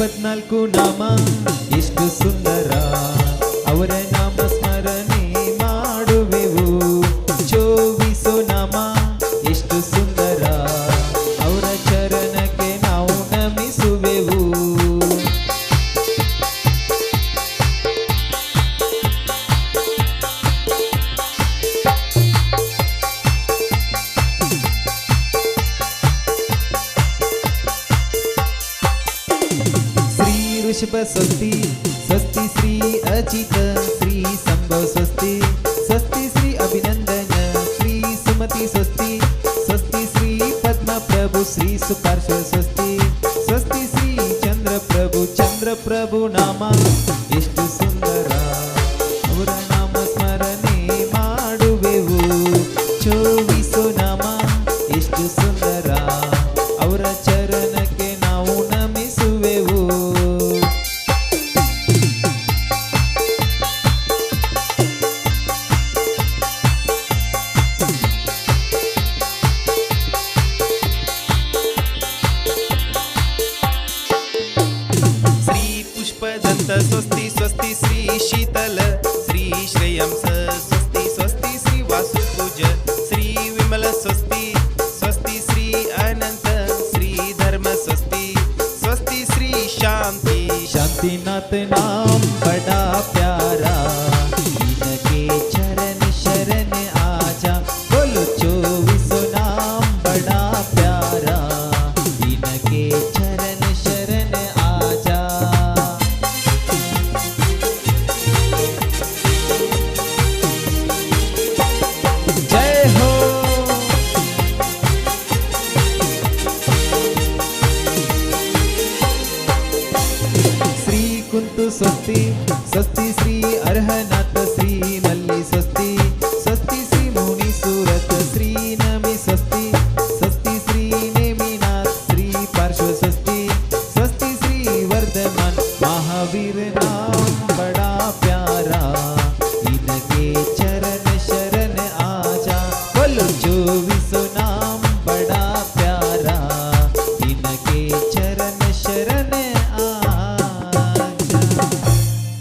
ಇಪ್ಪತ್ನಾಲ್ಕು ನಾಮ. ಎಷ್ಟು ಸುಂದರ ಅವರ ನಾಮ श्री स्वस्ति स्वस्ति श्री अजित श्री संभव स्वस्ति स्वस्ति श्री अभिनंदन, श्री सुमति स्वस्ति स्वस्ति श्री पद्म प्रभु श्री सुपार्श्व स्वस्ति स्वस्ति श्री चंद्र प्रभु चंद्र प्रभु ನಾಮ पुष्पदत्त स्वस्ति स्वस्ति श्री शीतल। श्री श्रेयंस स्वस्ति स्वस्ति श्री वासुपूज। श्री विमल स्वस्ति स्वस्ति श्री अनंत। श्री धर्म स्वस्ति स्वस्ति श्री शांति। शांतिनाथ नाम सन्तु स्वस्ति स्वस्ति श्री अर्हनाथ श्री।